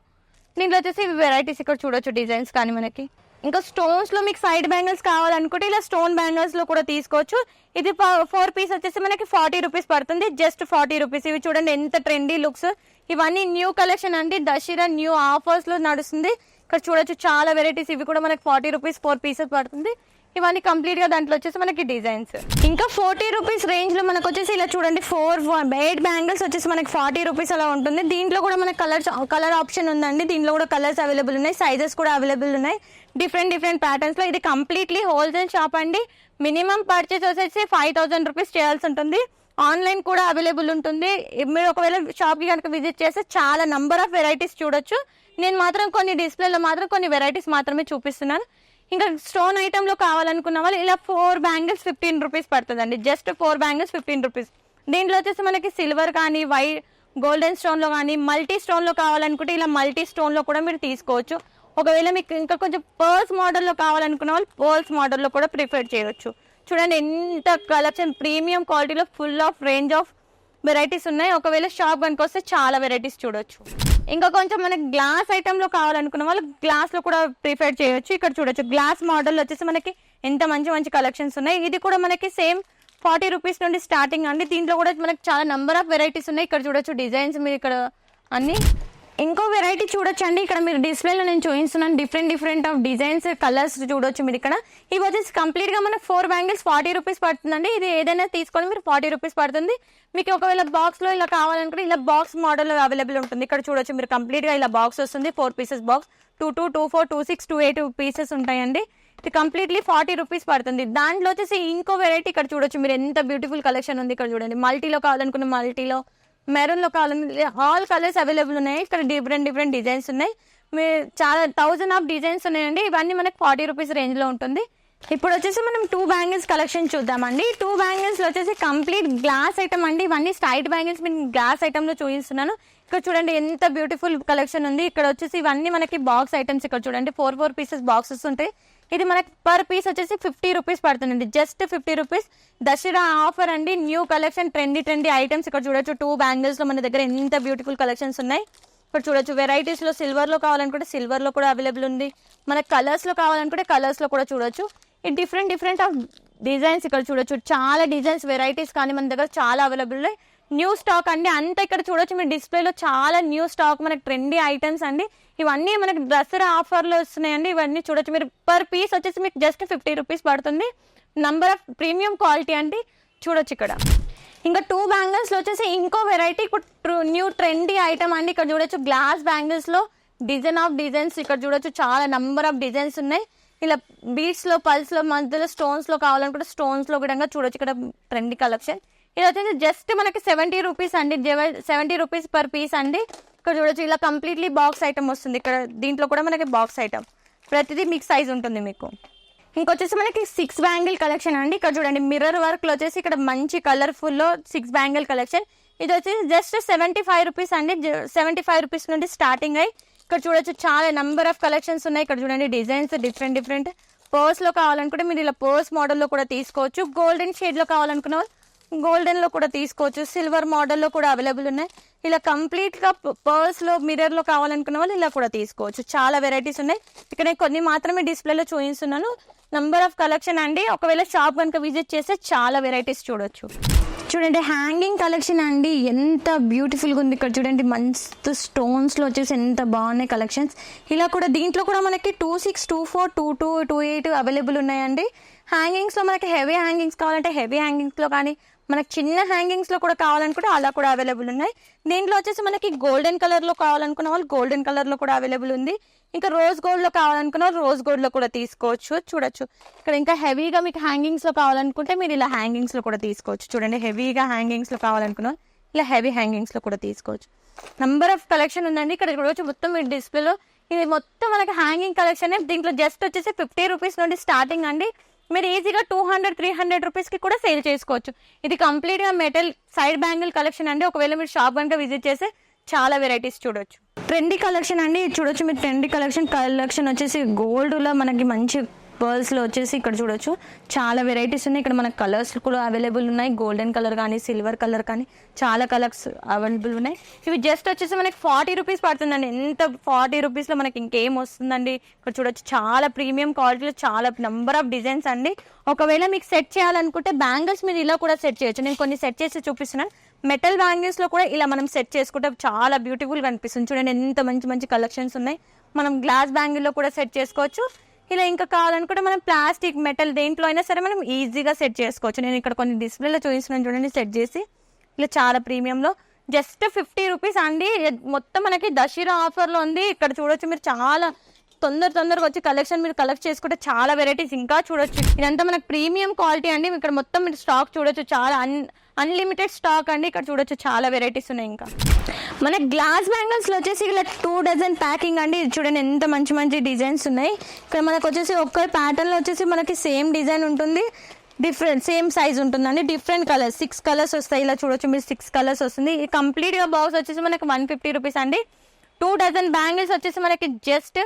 దీంట్లో వచ్చేసి వెరైటీస్ ఇక్కడ చూడొచ్చు డిజైన్స్ కానీ మనకి. ఇంకా స్టోన్స్లో మీకు సైడ్ బ్యాంగిల్స్ కావాలనుకుంటే ఇలా స్టోన్ బ్యాంగిల్స్లో కూడా తీసుకోవచ్చు. ఇది ఫోర్ పీస్ వచ్చేసి మనకి ఫార్టీ రూపీస్ పడుతుంది. జస్ట్ ఫార్టీ రూపీస్ ఇవి చూడండి ఎంత ట్రెండీ లుక్స్ ఇవన్నీ న్యూ కలెక్షన్ అండి. దసరా న్యూ ఆఫర్స్లో నడుస్తుంది. ఇక్కడ చూడొచ్చు చాలా వెరైటీస్ ఇవి కూడా మనకి ఫార్టీ రూపీస్ ఫోర్ పీసెస్ పడుతుంది. ఇవన్నీ కంప్లీట్గా దాంట్లో వచ్చేసి మనకి డిజైన్స్. ఇంకా ఫోర్టీ రూపీస్ రేంజ్లో మనకు వచ్చేసి ఇలా చూడండి ఫోర్ ఎయిట్ బ్యాంగిల్స్ వచ్చేసి మనకి ఫార్టీ రూపీస్ అలా ఉంటుంది. దీంట్లో కూడా మనకి కలర్స్ కలర్ ఆప్షన్ ఉందండి. దీంట్లో కూడా కలర్స్ అవైలబుల్ ఉన్నాయి సైజెస్ కూడా అవైలబుల్ ఉన్నాయి. డిఫరెంట్ డిఫరెంట్ ప్యాటర్న్స్లో ఇది కంప్లీట్లీ హోల్సేల్ షాప్ అండి. మినిమం పర్చేస్ వచ్చేసి ఫైవ్ థౌసండ్ రూపీస్ చేయాల్సి ఉంటుంది. ఆన్లైన్ కూడా అవైలబుల్ ఉంటుంది. మీరు ఒకవేళ షాప్కి కనుక విజిట్ చేస్తే చాలా నంబర్ ఆఫ్ వెరైటీస్ చూడొచ్చు. నేను మాత్రం కొన్ని డిస్ప్లేలో మాత్రం కొన్ని వెరైటీస్ మాత్రమే చూపిస్తున్నాను. ఇంకా స్టోన్ ఐటెంలో కావాలనుకున్న వాళ్ళు ఇలా ఫోర్ బ్యాంగిల్స్ ఫిఫ్టీన్ రూపీస్ పడుతుందండి. Just four bangles fifteen rupees దీంట్లో వచ్చేసి మనకి సిల్వర్ కానీ వై గోల్డెన్ స్టోన్లో కానీ మల్టీ స్టోన్లో కావాలనుకుంటే ఇలా మల్టీ స్టోన్లో కూడా మీరు తీసుకోవచ్చు. ఒకవేళ మీకు ఇంకా కొంచెం పర్ల్స్ మోడల్లో కావాలనుకున్న వాళ్ళు పర్ల్స్ మోడల్లో కూడా ప్రిఫర్ చేయొచ్చు. చూడండి ఎంత కలెక్షన్ ప్రీమియం క్వాలిటీలో full of range of varieties ఉన్నాయి. ఒకవేళ షాప్ కనుక వస్తే చాలా వెరైటీస్ చూడొచ్చు. ఇంకా కొంచెం మనకి గ్లాస్ ఐటమ్లో కావాలనుకున్న వాళ్ళు గ్లాస్లో కూడా ప్రిఫర్ చేయొచ్చు. ఇక్కడ చూడొచ్చు. గ్లాస్ మోడల్ వచ్చేసి మనకి ఎంత మంచి మంచి కలెక్షన్స్ ఉన్నాయి. ఇది కూడా మనకి సేమ్ ఫార్టీ రూపీస్ నుండి స్టార్టింగ్ అండి. దీంట్లో కూడా మనకి చాలా నంబర్ ఆఫ్ వెరైటీస్ ఉన్నాయి. ఇక్కడ చూడొచ్చు డిజైన్స్ మీరు ఇక్కడ అన్ని. ఇంకో వెరైటీ చూడొచ్చండి. ఇక్కడ మీరు డిస్ప్లేలో నేను చూపిస్తున్నాను. Different different of designs colours చూడొచ్చు మీరు ఇక్కడ. ఇవి వచ్చేసి కంప్లీట్గా మనకు ఫోర్ బ్యాంగిల్స్ ఫార్టీ రూపీస్ పడుతుందండి. ఇది ఏదైనా తీసుకొని మీరు ఫార్టీ రూపీస్ పడుతుంది. మీకు ఒకవేళ బాక్స్లో ఇలా కావాలనుకుంటే ఇలా బాక్స్ మోడల్ అవైలబుల్ ఉంటుంది. ఇక్కడ చూడొచ్చు మీరు కంప్లీట్గా ఇలా బాక్స్ వస్తుంది. Four pieces box two two two four two six two eight pieces ఉంటాయండి. ఇది కంప్లీట్లీ ఫార్టీ రూపీస్ పడుతుంది. దాంట్లో వచ్చేసి ఇంకో వెరైటీ ఇక్కడ చూడొచ్చు మీరు. ఎంత బ్యూటిఫుల్ కలెక్షన్ ఉంది ఇక్కడ చూడండి. మల్టీలో కావాలనుకున్న మల్టీలో మెరూన్లో కావాలి ఆల్ కలర్స్ అవైలబుల్ ఉన్నాయి. ఇక్కడ డిఫరెంట్ డిఫరెంట్ డిజైన్స్ ఉన్నాయి. మీరు చాలా థౌజండ్ ఆఫ్ డిజైన్స్ ఉన్నాయండి. ఇవన్నీ మనకి ఫార్టీ రూపీస్ రేంజ్లో ఉంటుంది. ఇప్పుడు వచ్చేసి మనం టూ బ్యాంగిల్స్ కలెక్షన్ చూద్దామండి. టూ బ్యాంగిల్స్ వచ్చేసి కంప్లీట్ గ్లాస్ ఐటమ్ అండి. ఇవన్నీ స్ట్రైట్ బ్యాంగిల్స్ నేను గ్లాస్ ఐటమ్లో చూపిస్తున్నాను. ఇక్కడ చూడండి ఎంత బ్యూటిఫుల్ కలెక్షన్ ఉంది. ఇక్కడ వచ్చేసి ఇవన్నీ మనకి బాక్స్ ఐటమ్స్ ఇక్కడ చూడండి. ఫోర్ ఫోర్ పీసెస్ బాక్సెస్ ఉంటాయి. ఇది మనకి పర్ పీస్ వచ్చేసి ఫిఫ్టీ రూపీస్ పడుతుందండి. Just fifty rupees Dasara offer అండి. New collection trendy trendy items ఇక్కడ చూడొచ్చు టూ బ్యాంగిల్స్లో మన దగ్గర ఎంత బ్యూటిఫుల్ కలెక్షన్స్ ఉన్నాయి. ఇక్కడ చూడొచ్చు వెరైటీస్లో సిల్వర్లో కావాలనుకుంటే సిల్వర్లో కూడా అవైలబుల్ ఉంది. మనకి కలర్స్లో కావాలనుకుంటే కలర్స్లో కూడా చూడొచ్చు. ఈ డిఫరెంట్ డిఫరెంట్ ఆఫ్ డిజైన్స్ ఇక్కడ చూడొచ్చు. చాలా డిజైన్స్ వెరైటీస్ కానీ మన దగ్గర చాలా అవైలబుల్ ఉన్నాయి. న్యూ స్టాక్ అండి. అంతా ఇక్కడ చూడొచ్చు. మీరు డిస్ప్లేలో చాలా న్యూ స్టాక్ మనకి ట్రెండీ ఐటమ్స్ అండి. ఇవన్నీ మనకి దసరా ఆఫర్లు వస్తున్నాయండి. ఇవన్నీ చూడొచ్చు. మీరు పర్ పీస్ వచ్చేసి మీకు జస్ట్ ఫిఫ్టీ రూపీస్ పడుతుంది. నంబర్ ఆఫ్ ప్రీమియం క్వాలిటీ అండి. చూడొచ్చు ఇక్కడ. ఇంకా టూ బ్యాంగిల్స్లో వచ్చేసి ఇంకో వెరైటీ ఇప్పుడు న్యూ ట్రెండీ ఐటమ్ అండి. ఇక్కడ చూడొచ్చు గ్లాస్ బ్యాంగిల్స్లో డిజైన్ ఆఫ్ డిజైన్స్ ఇక్కడ చూడొచ్చు చాలా నంబర్ ఆఫ్ డిజైన్స్ ఉన్నాయి. ఇలా బీట్స్ పల్స్లో మధ్యలో స్టోన్స్లో కావాలనుకుంటే స్టోన్స్లో కూడా చూడొచ్చు ఇక్కడ ట్రెండీ కలెక్షన్ ఇది వచ్చేసి జస్ట్ మనకి సెవెంటీ రూపీస్ అండి. సెవెంటీ రూపీస్ పర్ పీస్ అండి. ఇక్కడ చూడొచ్చు ఇలా కంప్లీట్లీ బాక్స్ ఐటమ్ వస్తుంది. ఇక్కడ దీంట్లో కూడా మనకి బాక్స్ ఐటమ్ ప్రతిదీ మిక్స్ సైజ్ ఉంటుంది మీకు. ఇంకొచ్చేసి మనకి సిక్స్ బ్యాంగిల్ కలెక్షన్ అండి. ఇక్కడ చూడండి మిర్రర్ వర్క్లో వచ్చేసి ఇక్కడ మంచి కలర్ఫుల్లో సిక్స్ బ్యాంగిల్ కలెక్షన్ ఇది వచ్చేసి జస్ట్ సెవెంటీ ఫైవ్ రూపీస్ అండి. సెవెంటీ ఫైవ్ రూపీస్ నుండి స్టార్టింగ్ అయ్యి ఇక్కడ చూడొచ్చు చాలా నెంబర్ ఆఫ్ కలెక్షన్స్ ఉన్నాయి. ఇక్కడ చూడండి డిజైన్స్ డిఫరెంట్ డిఫరెంట్ పర్స్లో కావాలనుకుంటే మీరు ఇలా పర్స్ మోడల్లో కూడా తీసుకోవచ్చు. గోల్డెన్ షేడ్లో కావాలనుకున్న వాళ్ళు గోల్డెన్లో కూడా తీసుకోవచ్చు. సిల్వర్ మోడల్లో కూడా అవైలబుల్ ఉన్నాయి. ఇలా కంప్లీట్గా పర్స్లో మిర్రర్లో కావాలనుకున్న వాళ్ళు ఇలా కూడా తీసుకోవచ్చు. చాలా వెరైటీస్ ఉన్నాయి. ఇక్కడ కొన్ని మాత్రమే డిస్ప్లేలో చూపిస్తున్నాను. నంబర్ ఆఫ్ కలెక్షన్ అండి. ఒకవేళ షాప్ కనుక విజిట్ చేస్తే చాలా వెరైటీస్ చూడొచ్చు. చూడండి హ్యాంగింగ్ కలెక్షన్ అండి. ఎంత బ్యూటిఫుల్గా ఉంది ఇక్కడ చూడండి. మంచి స్టోన్స్లో వచ్చేసి ఎంత బాగున్నాయి కలెక్షన్స్ ఇలా కూడా దీంట్లో కూడా మనకి two six two four two two two eight available ఉన్నాయండి. హ్యాంగింగ్స్లో మనకి హెవీ హ్యాంగింగ్స్ కావాలంటే హెవీ హ్యాంగింగ్స్లో కానీ మనకి చిన్న హ్యాంగింగ్స్లో కూడా కావాలనుకుంటే అలా కూడా అవైలబుల్ ఉన్నాయి. దీంట్లో వచ్చేసి మనకి గోల్డెన్ కలర్లో కావాలనుకున్న వాళ్ళు గోల్డెన్ కలర్లో కూడా అవైలబుల్ ఉంది. ఇంకా రోజ్ గోల్డ్లో కావాలనుకున్న రోజ్ గోల్డ్లో కూడా తీసుకోవచ్చు చూడొచ్చు. ఇక్కడ ఇంకా హెవీగా మీకు హ్యాంగింగ్స్లో కావాలనుకుంటే మీరు ఇలా హ్యాంగింగ్స్లో కూడా తీసుకోవచ్చు. చూడండి హెవీగా హ్యాంగింగ్స్లో కావాలనుకున్న ఇలా హెవీ హ్యాంగింగ్స్లో కూడా తీసుకోవచ్చు. నంబర్ ఆఫ్ కలెక్షన్ ఉందండి ఇక్కడ చూడవచ్చు మొత్తం మీ డిస్ప్లేలో. ఇది మొత్తం మనకి హ్యాంగింగ్ కలెక్షన్ దీంట్లో జస్ట్ వచ్చేసి ఫిఫ్టీ రూపీస్ నుండి స్టార్టింగ్ అండి. మీరు ఈజీగా టూ హండ్రెడ్ త్రీ హండ్రెడ్ రూపీస్కి కూడా సేల్ చేసుకోవచ్చు. ఇది కంప్లీట్గా మెటల్ సైడ్ బ్యాంగిల్ కలెక్షన్ అండి. ఒకవేళ మీరు షాప్ కనుక విజిట్ చేస్తే చాలా వెరైటీస్ చూడొచ్చు. ట్రెండీ కలెక్షన్ అండి. చూడొచ్చు మీరు ట్రెండీ కలెక్షన్ కలెక్షన్ వచ్చేసి గోల్డ్లో మనకి మంచి పర్ల్స్లో వచ్చేసి ఇక్కడ చూడొచ్చు. చాలా వెరైటీస్ ఉన్నాయి. ఇక్కడ మనకు కలర్స్ కూడా అవైలబుల్ ఉన్నాయి. గోల్డెన్ కలర్ కానీ సిల్వర్ కలర్ కానీ చాలా కలర్స్ అవైలబుల్ ఉన్నాయి. ఇవి జస్ట్ వచ్చేసి మనకి ఫార్టీ రూపీస్ పడుతుందండి. ఎంత ఫార్టీ రూపీస్లో మనకి ఇంకేం వస్తుందండి? ఇక్కడ చూడొచ్చు. చాలా ప్రీమియం క్వాలిటీలో చాలా నెంబర్ ఆఫ్ డిజైన్స్ అండి. ఒకవేళ మీకు సెట్ చేయాలనుకుంటే బ్యాంగిల్స్ మీరు ఇలా కూడా సెట్ చేయొచ్చు. నేను కొన్ని సెట్ చేసి చూపిస్తున్నాను. మెటల్ బ్యాంగిల్స్లో కూడా ఇలా మనం సెట్ చేసుకుంటే చాలా బ్యూటిఫుల్గా అనిపిస్తుంది. చూడండి ఎంత మంచి మంచి కలెక్షన్స్ ఉన్నాయి. మనం గ్లాస్ బ్యాంగిల్లో కూడా సెట్ చేసుకోవచ్చు. ఇలా ఇంకా కావాలనుకుంటే మనం ప్లాస్టిక్ మెటల్ దేంట్లో అయినా సరే మనం ఈజీగా సెట్ చేసుకోవచ్చు. నేను ఇక్కడ కొన్ని డిస్ప్లేలో చూపిస్తున్నాను చూడండి సెట్ చేసి. ఇలా చాలా ప్రీమియంలో జస్ట్ ఫిఫ్టీ రూపీస్ అండి. మొత్తం మనకి దసరా ఆఫర్లో ఉంది. ఇక్కడ చూడొచ్చు మీరు చాలా తొందర తొందరగా వచ్చి కలెక్షన్ మీరు కలెక్ట్ చేసుకుంటే చాలా వెరైటీస్ ఇంకా చూడొచ్చు. ఇదంతా మనకు ప్రీమియం క్వాలిటీ అండి. ఇక్కడ మొత్తం మీరు స్టాక్ చూడొచ్చు. చాలా అన్ అన్లిమిటెడ్ స్టాక్ అండి. ఇక్కడ చూడొచ్చు చాలా వెరైటీస్ ఉన్నాయి ఇంకా. మన గ్లాస్ బ్యాంగిల్స్లో వచ్చేసి ఇలా టూ డజన్ ప్యాకింగ్ అండి. చూడండి ఎంత మంచి మంచి డిజైన్స్ ఉన్నాయి. ఇక్కడ మనకు వచ్చేసి ఒక్క ప్యాటర్న్లో వచ్చేసి మనకి సేమ్ డిజైన్ ఉంటుంది. డిఫరెంట్ సేమ్ సైజ్ ఉంటుందండి. డిఫరెంట్ కలర్స్ సిక్స్ కలర్స్ వస్తాయి. ఇలా చూడొచ్చు మీరు సిక్స్ కలర్స్ వస్తుంది. ఈ కంప్లీట్గా బాక్స్ వచ్చేసి మనకి వన్ ఫిఫ్టీ రూపీస్ అండి. టూ డజన్ బ్యాంగిల్స్ వచ్చేసి మనకి జస్ట్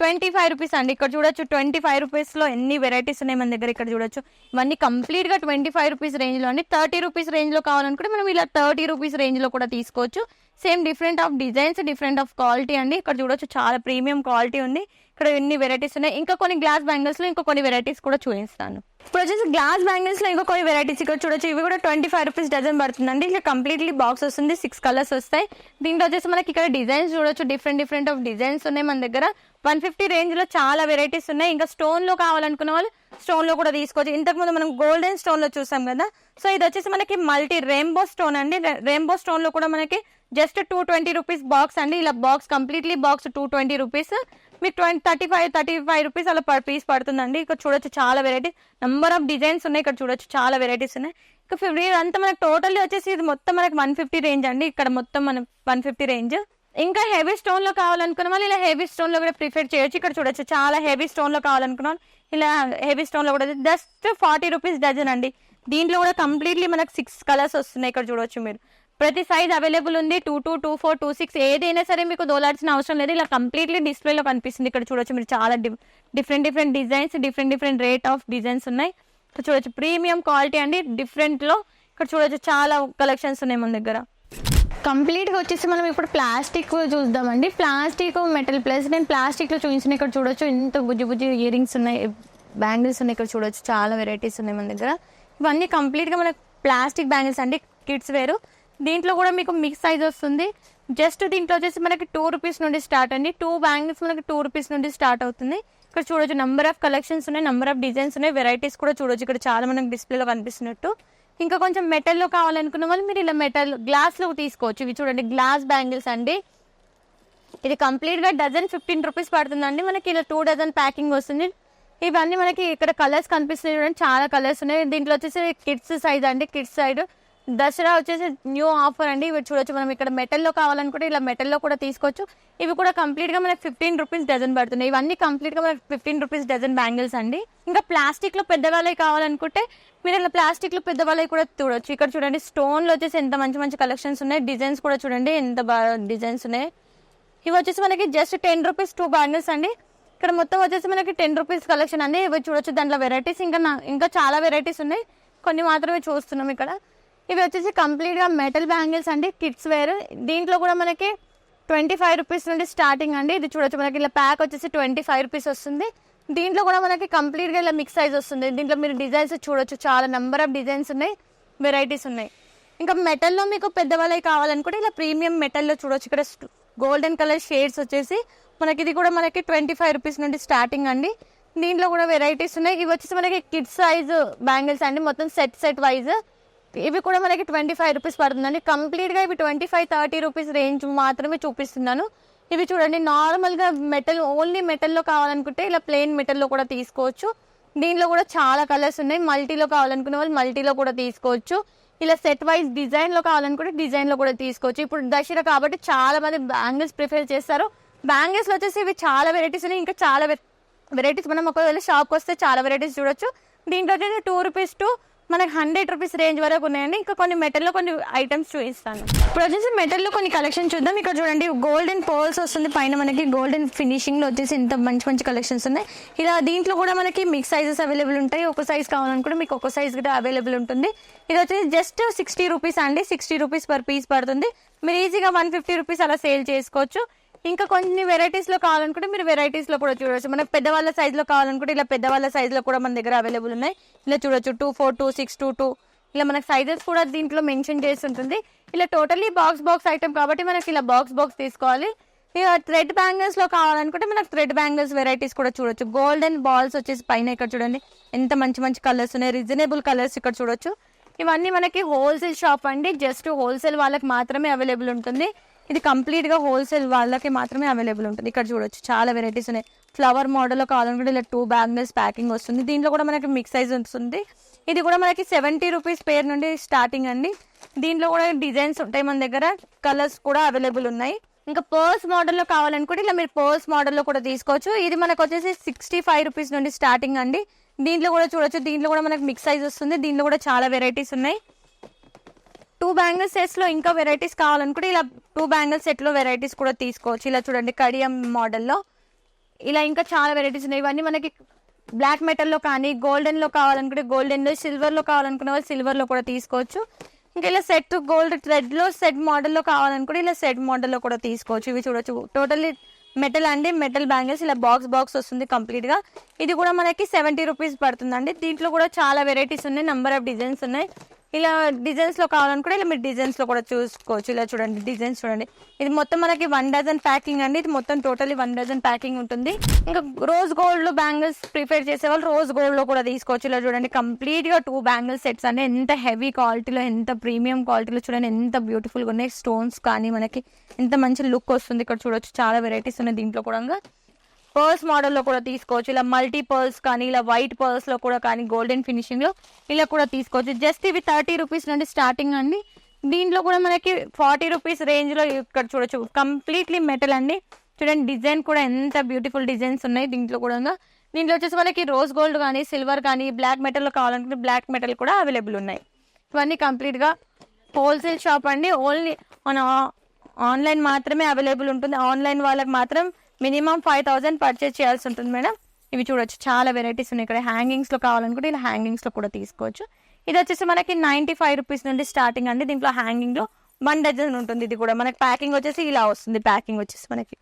ట్వంటీ ఫైవ్ రూపీస్ అండి. ఇక్కడ చూడొచ్చు ట్వంటీ ఫైవ్ రూపీస్లో ఎన్ని వెరైటీస్ ఉన్నాయి మన దగ్గర ఇక్కడ చూడొచ్చు. ఇవన్నీ కంప్లీట్గా ట్వంటీ ఫైవ్ రూపీస్ రేంజ్లో అండి. థర్టీ రూపీస్ రేంజ్లో కావాలనుకుంటే మనం ఇలా థర్టీ రూపీస్ రేంజ్లో కూడా తీసుకోవచ్చు. Same different of designs different of quality అండి. ఇక్కడ చూడొచ్చు చాలా ప్రీమియం క్వాలిటీ ఉంది. ఇక్కడ ఎన్ని వెరైటీస్ ఉన్నాయి. ఇంకా కొన్ని గ్లాస్ బ్యాంగిల్స్లో ఇంకా కొన్ని వెరైటీస్ కూడా చూపిస్తాను. ఇప్పుడు వచ్చేసి గ్లాస్ బ్యాంగిల్స్లో ఇంకా కొన్ని వెరైటీస్ ఇక్కడ చూడొచ్చు. ఇవి కూడా ట్వంటీ ఫైవ్ రూపీస్ డజన్ పడుతుందండి. ఇట్లా కంప్లీట్లీ బాక్స్ వస్తుంది. సిక్స్ కలర్స్ వస్తాయి. దీంట్లో వచ్చేసి మనకి ఇక్కడ డిజైన్స్ చూడొచ్చు. డిఫరెంట్ డిఫరెంట్ ఆఫ్ డిజైన్స్ ఉన్నాయి మన దగ్గర. వన్ ఫిఫ్టీ రేంజ్లో చాలా వెరైటీస్ ఉన్నాయి. ఇంకా స్టోన్లో కావాలనుకున్న వాళ్ళు స్టోన్లో కూడా తీసుకోవచ్చు. ఇంతకు ముందు మనం గోల్డెన్ స్టోన్లో చూసాం కదా. సో ఇది వచ్చేసి మనకి మల్టీ రెయిన్బో స్టోన్ అండి. రెయిన్బో స్టోన్లో కూడా మనకి just two twenty rupees box అండి. ఇలా box completely box two twenty rupees మీకు twenty thirty five thirty five rupees అలా పర్ పీస్ పడుతుందండి. ఇక్కడ చూడొచ్చు చాలా వెరైటీస్ నెంబర్ ఆఫ్ డిజైన్స్ ఉన్నాయి. ఇక్కడ చూడొచ్చు చాలా వెరైటీస్ ఉన్నాయి. ఇక ఫిఫ్టీ అంతా మనకు టోటల్లీ వచ్చేసి ఇది మొత్తం మనకి వన్ ఫిఫ్టీ రేంజ్ అండి. ఇక్కడ మొత్తం మన వన్ ఫిఫ్టీ రేంజ్ ఇంకా హెవీ స్టోన్లో కావాలనుకున్న వాళ్ళు ఇలా హెవీ స్టోన్లో కూడా ప్రిఫర్ చేయొచ్చు. ఇక్కడ చూడొచ్చు చాలా హెవీ స్టోన్లో కావాలనుకున్న ఇలా హెవీ స్టోన్లో కూడా జస్ట్ ఫార్టీ రూపీస్ డజన్ అండి. దీంట్లో కూడా కంప్లీట్లీ మనకు సిక్స్ కలర్స్ వస్తున్నాయి. ఇక్కడ చూడొచ్చు మీరు. ప్రతి సైజ్ అవైలబుల్ ఉంది. Two two two four two six ఏదైనా సరే మీకు దోలాల్సిన అవసరం లేదు. ఇలా కంప్లీట్లీ డిస్ప్లేలో కనిపిస్తుంది. ఇక్కడ చూడొచ్చు మీరు చాలా different different designs different different rate of designs ఉన్నాయి. ఇక్కడ చూడొచ్చు ప్రీమియం క్వాలిటీ అండి. డిఫరెంట్లో ఇక్కడ చూడొచ్చు చాలా కలెక్షన్స్ ఉన్నాయి మన దగ్గర. కంప్లీట్గా వచ్చేసి మనం ఇప్పుడు ప్లాస్టిక్ చూద్దామండి. ప్లాస్టిక్ మెటల్ ప్లస్ నేను ప్లాస్టిక్లో చూపించిన ఇక్కడ చూడొచ్చు. ఇంత బుజ్జి బుజ్జి ఇయర్ రింగ్స్ ఉన్నాయి. బ్యాంగిల్స్ ఉన్నాయి ఇక్కడ చూడొచ్చు. చాలా వెరైటీస్ ఉన్నాయి మన దగ్గర. ఇవన్నీ కంప్లీట్గా మనకి ప్లాస్టిక్ బ్యాంగిల్స్ అండి. కిడ్స్ వేరు. దీంట్లో కూడా మీకు మిక్స్ సైజ్ వస్తుంది. జస్ట్ దీంట్లో వచ్చేసి మనకి టూ రూపీస్ నుండి స్టార్ట్ అండి. టూ బ్యాంగిల్స్ మనకి టూ రూపీస్ నుండి స్టార్ట్ అవుతుంది. ఇక్కడ చూడొచ్చు నెంబర్ ఆఫ్ కలెక్షన్స్ ఉన్నాయి నెంబర్ ఆఫ్ డిజైన్స్ ఉన్నాయి వెరైటీస్ కూడా చూడొచ్చు. ఇక్కడ చాలా మనకి డిస్ప్లేలో కనిపిస్తున్నట్టు. ఇంకా కొంచెం మెటల్లో కావాలనుకున్న వాళ్ళు మీరు ఇలా మెటల్ గ్లాస్లో తీసుకోవచ్చు. ఇవి చూడండి గ్లాస్ బ్యాంగిల్స్ అండి. ఇది కంప్లీట్గా డజన్ ఫిఫ్టీన్ రూపీస్ పడుతుందండి. మనకి ఇలా టూ డజన్ ప్యాకింగ్ వస్తుంది. ఇవన్నీ మనకి ఇక్కడ కలర్స్ కనిపిస్తున్నాయి చూడండి చాలా కలర్స్ ఉన్నాయి. దీంట్లో వచ్చేసి కిడ్స్ సైజ్ అండి కిడ్స్ సైడ్ దసరా వచ్చేసి న్యూ ఆఫర్ అండి. ఇవి చూడొచ్చు. మనం ఇక్కడ మెటల్లో కావాలనుకుంటే ఇలా మెటల్లో కూడా తీసుకోవచ్చు. ఇవి కూడా కంప్లీట్గా మనకి ఫిఫ్టీన్ రూపీస్ డజన్ పడుతున్నాయి. ఇవన్నీ కంప్లీట్గా మనకి ఫిఫ్టీన్ రూపీస్ డజన్ బ్యాంగిల్స్ అండి. ఇంకా ప్లాస్టిక్లో పెద్దవాళ్ళవి కావాలనుకుంటే మీరు ఇలా ప్లాస్టిక్లో పెద్దవాళ్ళవి కూడా చూడొచ్చు. ఇక్కడ చూడండి స్టోన్లో వచ్చేసి ఎంత మంచి మంచి కలెక్షన్స్ ఉన్నాయి. డిజైన్స్ కూడా చూడండి ఎంత బాగా డిజైన్స్ ఉన్నాయి. ఇవి వచ్చేసి మనకి just ten rupees two bangles అండి. ఇక్కడ మొత్తం వచ్చేసి మనకి టెన్ రూపీస్ కలెక్షన్ అండి. ఇవి చూడొచ్చు. దాంట్లో వెరైటీస్ ఇంకా ఇంకా చాలా వెరైటీస్ ఉన్నాయి. కొన్ని మాత్రమే చూస్తున్నాం ఇక్కడ. ఇవి వచ్చేసి కంప్లీట్గా మెటల్ బ్యాంగిల్స్ అండి కిడ్స్ వేర్. దీంట్లో కూడా మనకి ట్వంటీ ఫైవ్ రూపీస్ నుండి స్టార్టింగ్ అండి. ఇది చూడొచ్చు మనకి. ఇలా ప్యాక్ వచ్చేసి ట్వంటీ ఫైవ్ రూపీస్ వస్తుంది. దీంట్లో కూడా మనకి కంప్లీట్గా ఇలా మిక్స్ సైజ్ వస్తుంది. దీంట్లో మీరు డిజైన్స్ చూడొచ్చు. చాలా నెంబర్ ఆఫ్ డిజైన్స్ ఉన్నాయి. వెరైటీస్ ఉన్నాయి. ఇంకా మెటల్లో మీకు పెద్దవాళ్ళవి కావాలనుకుంటే ఇలా ప్రీమియం మెటల్లో చూడొచ్చు. ఇక్కడ గోల్డెన్ కలర్ షేడ్స్ వచ్చేసి మనకి ఇది కూడా మనకి ట్వంటీ ఫైవ్ రూపీస్ నుండి స్టార్టింగ్ అండి. దీంట్లో కూడా వెరైటీస్ ఉన్నాయి. ఇవి వచ్చేసి మనకి కిడ్స్ సైజ్ బ్యాంగిల్స్ అండి. మొత్తం సెట్ సెట్ వైజ్. ఇవి కూడా మనకి ట్వంటీ ఫైవ్ రూపీస్ పడుతుందండి. కంప్లీట్గా ఇవి twenty five thirty rupees range మాత్రమే చూపిస్తున్నాను. ఇవి చూడండి నార్మల్గా మెటల్ ఓన్లీ మెటల్లో కావాలనుకుంటే ఇలా ప్లెయిన్ మెటల్లో కూడా తీసుకోవచ్చు. దీనిలో కూడా చాలా కలర్స్ ఉన్నాయి. మల్టీలో కావాలనుకునే వాళ్ళు మల్టీలో కూడా తీసుకోవచ్చు. ఇలా సెట్ వైజ్ డిజైన్లో కావాలనుకుంటే డిజైన్లో కూడా తీసుకోవచ్చు. ఇప్పుడు దసరా కాబట్టి చాలా మంది బ్యాంగిల్స్ ప్రిఫర్ చేస్తారు. బ్యాంగిల్స్లో వచ్చేసి ఇవి చాలా వెరైటీస్ ఉన్నాయి. ఇంకా చాలా వెరైటీస్ మనం ఒకవేళ షాప్కి వస్తే చాలా వెరైటీస్ చూడొచ్చు. దీంట్లో టూ రూపీస్ టు మనకి హండ్రెడ్ రూపీస్ రేంజ్ వరకు ఉన్నాయండి. ఇంకా కొన్ని మెటల్లో కొన్ని ఐటమ్స్ చూపిస్తాను. ఇప్పుడు వచ్చేసి మెటల్లో కొన్ని కలెక్షన్ చూద్దాం. ఇక్కడ చూడండి గోల్డెన్ పోల్స్ వస్తుంది. పైన మనకి గోల్డెన్ ఫినిషింగ్లో వచ్చేసి ఇంత మంచి మంచి కలెక్షన్స్ ఉన్నాయి. ఇలా దీంట్లో కూడా మనకి మిక్స్ సైజెస్ అవైలబుల్ ఉంటాయి. ఒక సైజ్ కావాలనుకుంటే మీకు ఒక సైజ్ కూడా అవైలబుల్ ఉంటుంది. ఇది వచ్చేసి జస్ట్ సిక్స్టీ రూపీస్ అండి. సిక్స్టీ రూపీస్ పర్ పీస్ పడుతుంది. మీరు ఈజీగా వన్ ఫిఫ్టీ రూపీస్ అలా సేల్ చేసుకోవచ్చు. ఇంకా కొన్ని వెరైటీస్లో కావాలనుకుంటే మీరు వెరైటీస్లో కూడా చూడొచ్చు. మనకి పెద్దవాళ్ళ సైజ్లో కావాలనుకుంటే ఇలా పెద్దవాళ్ళ సైజ్లో కూడా మన దగ్గర అవైలబుల్ ఉన్నాయి. ఇలా చూడొచ్చు two four two six two two ఇలా మనకి సైజెస్ కూడా దీంట్లో మెన్షన్ చేసి ఉంటుంది. ఇలా టోటలీ బాక్స్ బాక్స్ ఐటమ్ కాబట్టి మనకి ఇలా బాక్స్ బాక్స్ తీసుకోవాలి. ఇక థ్రెడ్ బ్యాంగిల్స్లో కావాలనుకుంటే మనకు థ్రెడ్ బ్యాంగిల్స్ వెరైటీస్ కూడా చూడొచ్చు. గోల్డెన్ బాల్స్ వచ్చేసి పైన ఇక్కడ చూడండి. ఎంత మంచి మంచి కలర్స్ ఉన్నాయి. రీజనబుల్ కలర్స్ ఇక్కడ చూడొచ్చు. ఇవన్నీ మనకి హోల్సేల్ షాప్ అండి. జస్ట్ హోల్సేల్ వాళ్ళకి మాత్రమే అవైలబుల్ ఉంటుంది. ఇది కంప్లీట్గా హోల్సేల్ వాళ్ళకి మాత్రమే అవైలబుల్ ఉంటుంది. ఇక్కడ చూడొచ్చు చాలా వెరైటీస్ ఉన్నాయి. ఫ్లవర్ మోడల్లో కావాలనుకుంటే ఇలా టూ బ్యాంగిల్స్ ప్యాకింగ్ వస్తుంది. దీంట్లో కూడా మనకి మిక్స్ సైజ్ వస్తుంది ఇది కూడా మనకి సెవెంటీ రూపీస్ పేర్ నుండి స్టార్టింగ్ అండి. దీంట్లో కూడా డిజైన్స్ ఉంటాయి మన దగ్గర. కలర్స్ కూడా అవైలబుల్ ఉన్నాయి. ఇంకా పర్స్ మోడల్లో కావాలనుకుంటే ఇలా మీరు పర్స్ మోడల్లో కూడా తీసుకోవచ్చు. ఇది మనకు వచ్చేసి సిక్స్టీ ఫైవ్ రూపీస్ నుండి స్టార్టింగ్ అండి. దీంట్లో కూడా చూడొచ్చు దీంట్లో కూడా మనకి మిక్స్ సైజ్ వస్తుంది. దీంట్లో కూడా చాలా వెరైటీస్ ఉన్నాయి. టూ బ్యాంగిల్స్ సెట్స్లో ఇంకా వెరైటీస్ కావాలనుకుంటే ఇలా టూ బ్యాంగిల్ సెట్లో వెరైటీస్ కూడా తీసుకోవచ్చు. ఇలా చూడండి కడియం మోడల్లో. ఇలా ఇంకా చాలా వెరైటీస్ ఉన్నాయి. ఇవన్నీ మనకి బ్లాక్ మెటల్లో కానీ గోల్డెన్లో కావాలనుకుంటే గోల్డెన్లో సిల్వర్లో కావాలనుకునే వాళ్ళు సిల్వర్లో కూడా తీసుకోవచ్చు. ఇంకా ఇలా సెట్ గోల్డ్ థ్రెడ్లో సెట్ మోడల్లో కావాలనుకుంటే ఇలా సెట్ మోడల్లో కూడా తీసుకోవచ్చు. ఇవి చూడొచ్చు. టోటల్లీ మెటల్ అండి. Metal bangles. ఇలా బాక్స్ బాక్స్ వస్తుంది కంప్లీట్గా ఇది కూడా మనకి సెవెంటీ రూపీస్ పడుతుందండి. దీంట్లో కూడా చాలా వెరైటీస్ ఉన్నాయి. నంబర్ ఆఫ్ డిజైన్స్ ఉన్నాయి. ఇలా డిజైన్స్లో కావాలనుకుంటే ఇలా మీరు డిజైన్స్లో కూడా చూసుకోవచ్చు. ఇలా చూడండి డిజైన్స్ చూడండి. ఇది మొత్తం మనకి వన్ డజన్ ప్యాకింగ్ అండి. ఇది మొత్తం టోటలీ వన్ డజన్ ప్యాకింగ్ ఉంటుంది. ఇంకా రోజ్ గోల్డ్లో బ్యాంగిల్స్ ప్రిఫేర్ చేసే వాళ్ళు రోజ్ గోల్డ్లో కూడా తీసుకోవచ్చు. ఇలా చూడండి కంప్లీట్గా టూ బ్యాంగిల్ సెట్స్ అండి. ఎంత హెవీ క్వాలిటీలో ఎంత ప్రీమియం క్వాలిటీలో చూడండి ఎంత బ్యూటిఫుల్గా ఉన్నాయి. స్టోన్స్ కానీ మనకి ఎంత మంచి లుక్ వస్తుంది. ఇక్కడ చూడొచ్చు. చాలా వెరైటీస్ ఉన్నాయి దీంట్లో కూడా. పర్ల్స్ మోడల్లో కూడా తీసుకోవచ్చు. ఇలా మల్టీ పర్ల్స్ కానీ ఇలా వైట్ పర్ల్స్లో కూడా కానీ గోల్డెన్ ఫినిషింగ్లో ఇలా కూడా తీసుకోవచ్చు. జస్ట్ ఇవి థర్టీ రూపీస్ నుండి స్టార్టింగ్ అండి. దీంట్లో కూడా మనకి ఫార్టీ రూపీస్ రేంజ్లో ఇక్కడ చూడొచ్చు. కంప్లీట్లీ మెటల్ అండి. చూడండి డిజైన్ కూడా ఎంత బ్యూటిఫుల్ డిజైన్స్ ఉన్నాయి దీంట్లో కూడా దీంట్లో వచ్చేసి మనకి రోజ్ గోల్డ్ కానీ సిల్వర్ కానీ బ్లాక్ మెటల్లో కావాలనుకుంటే బ్లాక్ మెటల్ కూడా అవైలబుల్ ఉన్నాయి. ఇవన్నీ కంప్లీట్గా హోల్సేల్ షాప్ అండి. ఓన్లీ మన ఆన్లైన్ మాత్రమే అవైలబుల్ ఉంటుంది. ఆన్లైన్ వాళ్ళకి మాత్రం మినిమం ఫైవ్ థౌసండ్ పర్చేస్ చేయాల్సి ఉంటుంది మేడం. ఇవి చూడొచ్చు. చాలా వెరైటీస్ ఉన్నాయి. ఇక్కడ హ్యాంగింగ్స్లో కావాలనుకుంటే ఇలా హ్యాంగింగ్స్లో కూడా తీసుకోవచ్చు. ఇది వచ్చేసి మనకి నైన్టీ ఫైవ్ రూపీస్ నుండి స్టార్టింగ్ అండి. దీంట్లో హ్యాంగింగ్లో వన్ డజన్ ఉంటుంది. ఇది కూడా మనకి ప్యాకింగ్ వచ్చేసి ఇలా వస్తుంది. ప్యాకింగ్ వచ్చేసి మనకి.